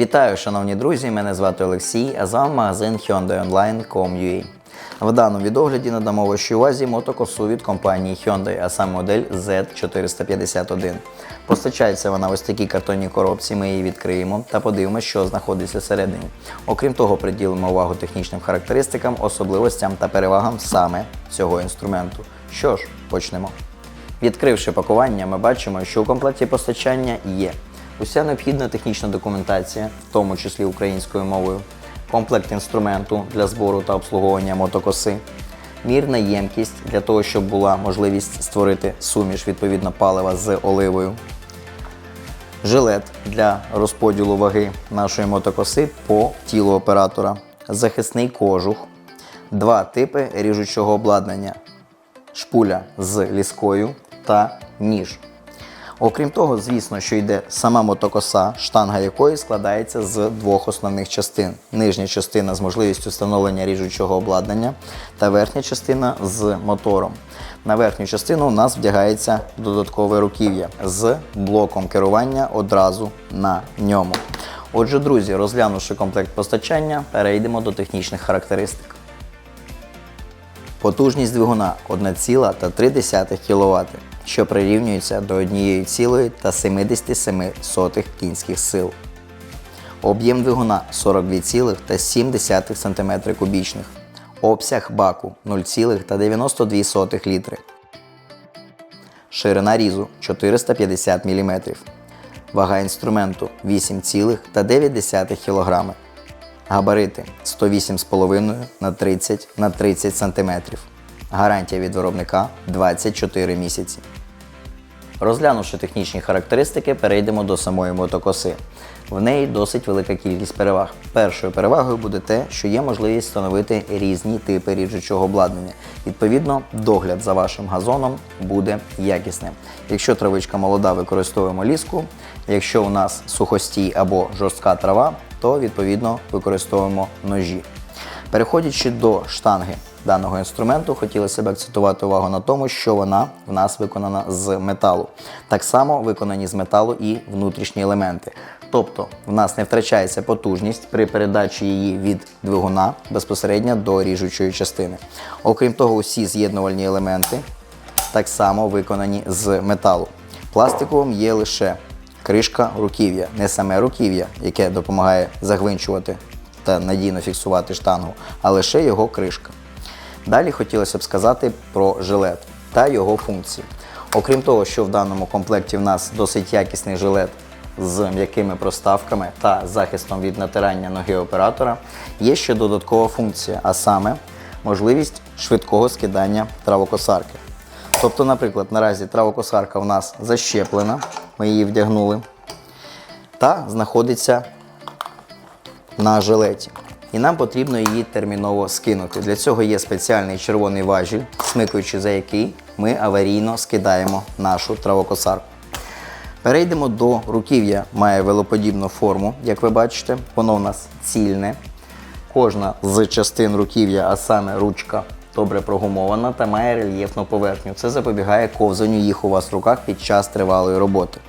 Вітаю, шановні друзі! Мене звати Олексій, а з вами магазин Hyundai Online.com.ua. В даному відогляді надамо вашій увазі мотокосу від компанії Hyundai, а саме модель Z451. Постачається вона ось такій картонній коробці. Ми її відкриємо та подивимося, що знаходиться всередині. Окрім того, приділимо увагу технічним характеристикам, особливостям та перевагам саме цього інструменту. Що ж, почнемо. Відкривши пакування, ми бачимо, що у комплекті постачання є уся необхідна технічна документація, в тому числі українською мовою, комплект інструменту для збору та обслуговування мотокоси, мірна ємкість для того, щоб була можливість створити суміш відповідно палива з оливою, жилет для розподілу ваги нашої мотокоси по тілу оператора, захисний кожух, два типи ріжучого обладнання шпуля з ліскою та ніж. Окрім того, звісно, що йде сама мотокоса, штанга якої складається з двох основних частин: нижня частина з можливістю встановлення ріжучого обладнання та верхня частина з мотором. На верхню частину у нас вдягається додаткове руків'я з блоком керування одразу на ньому. Отже, друзі, розглянувши комплект постачання, перейдемо до технічних характеристик. Потужність двигуна 1,3 кВт, що прирівнюється до 1,77 кінських сил. Об'єм двигуна 42,7 см кубічних. Обсяг баку 0,92 літри. Ширина різу 450 мм. Вага інструменту 8,9 кг. Габарити 108,5 на 30 на 30 см. Гарантія від виробника 24 місяці. Розглянувши технічні характеристики, перейдемо до самої мотокоси. В неї досить велика кількість переваг. Першою перевагою буде те, що є можливість встановити різні типи ріжучого обладнання. Відповідно, догляд за вашим газоном буде якісним. Якщо травичка молода, використовуємо ліску. Якщо у нас сухостій або жорстка трава, то відповідно використовуємо ножі. Переходячи до штанги даного інструменту, хотілося б акцентувати увагу на тому, що вона в нас виконана з металу. Так само виконані з металу і внутрішні елементи. Тобто в нас не втрачається потужність при передачі її від двигуна безпосередньо до ріжучої частини. Окрім того, усі з'єднувальні елементи так само виконані з металу. Пластиковим є лише кришка руків'я, не саме руків'я, яке допомагає загвинчувати та надійно фіксувати штангу, а лише його кришка. Далі хотілося б сказати про жилет та його функції. Окрім того, що в даному комплекті в нас досить якісний жилет з м'якими проставками та захистом від натирання ноги оператора, є ще додаткова функція, а саме можливість швидкого скидання травокосарки. Тобто, наприклад, наразі травокосарка у нас защеплена, ми її вдягнули, та знаходиться на жилеті. І нам потрібно її терміново скинути. Для цього є спеціальний червоний важіль, смикуючи за який ми аварійно скидаємо нашу травокосарку. Перейдемо до руків'я, має велоподібну форму, як ви бачите, воно у нас цільне. Кожна з частин руків'я, а саме ручка, добре прогумована та має рельєфну поверхню. Це запобігає ковзанню їх у вас в руках під час тривалої роботи.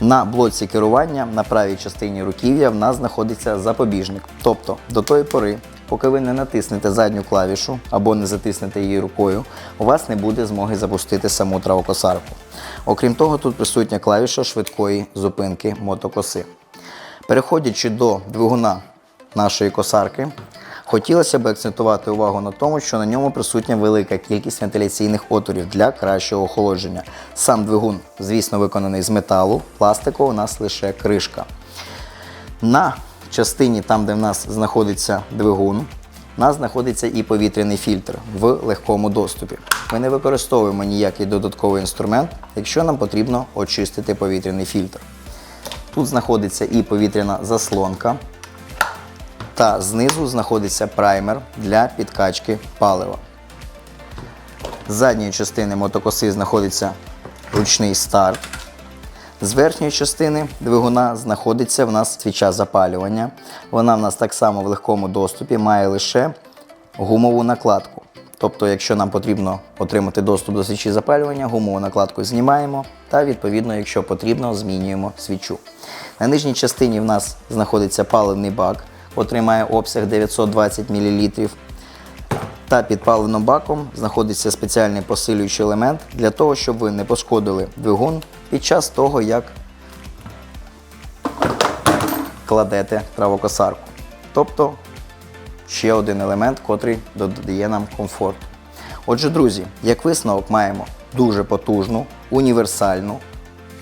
На блоці керування на правій частині руків'я в нас знаходиться запобіжник. Тобто до тої пори, поки ви не натиснете задню клавішу або не затиснете її рукою, у вас не буде змоги запустити саму травокосарку. Окрім того, тут присутня клавіша швидкої зупинки мотокоси. Переходячи до двигуна нашої косарки, хотілося б акцентувати увагу на тому, що на ньому присутня велика кількість вентиляційних отворів для кращого охолодження. Сам двигун, звісно, виконаний з металу, пластику у нас лише кришка. На частині, там, де в нас знаходиться двигун, у нас знаходиться і повітряний фільтр в легкому доступі. Ми не використовуємо ніякий додатковий інструмент, якщо нам потрібно очистити повітряний фільтр. Тут знаходиться і повітряна заслонка, та знизу знаходиться праймер для підкачки палива. З задньої частини мотокоси знаходиться ручний старт. З верхньої частини двигуна знаходиться в нас свіча запалювання. Вона в нас так само в легкому доступі має лише гумову накладку. Тобто, якщо нам потрібно отримати доступ до свічі запалювання, гумову накладку знімаємо та, відповідно, якщо потрібно, змінюємо свічу. На нижній частині в нас знаходиться паливний бак, котрий має обсяг 920 мл. Та під паливним баком знаходиться спеціальний посилюючий елемент для того, щоб ви не пошкодили двигун під час того, як кладете травокосарку. Тобто ще один елемент, котрий додає нам комфорт. Отже, друзі, як висновок маємо дуже потужну, універсальну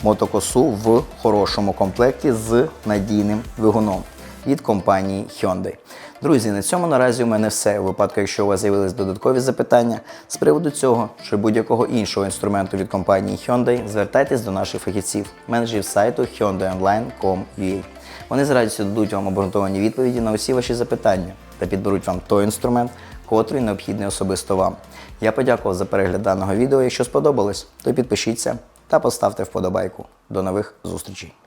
мотокосу в хорошому комплекті з надійним двигуном від компанії Hyundai. Друзі, на цьому наразі у мене все. У випадку, якщо у вас з'явились додаткові запитання з приводу цього чи будь-якого іншого інструменту від компанії Hyundai, звертайтесь до наших фахівців, менеджерів сайту hyundaionline.com.ua. Вони з радістю дадуть вам обґрунтовані відповіді на усі ваші запитання та підберуть вам той інструмент, котрий необхідний особисто вам. Я подякував за перегляд даного відео. Якщо сподобалось, то підпишіться та поставте вподобайку. До нових зустрічей!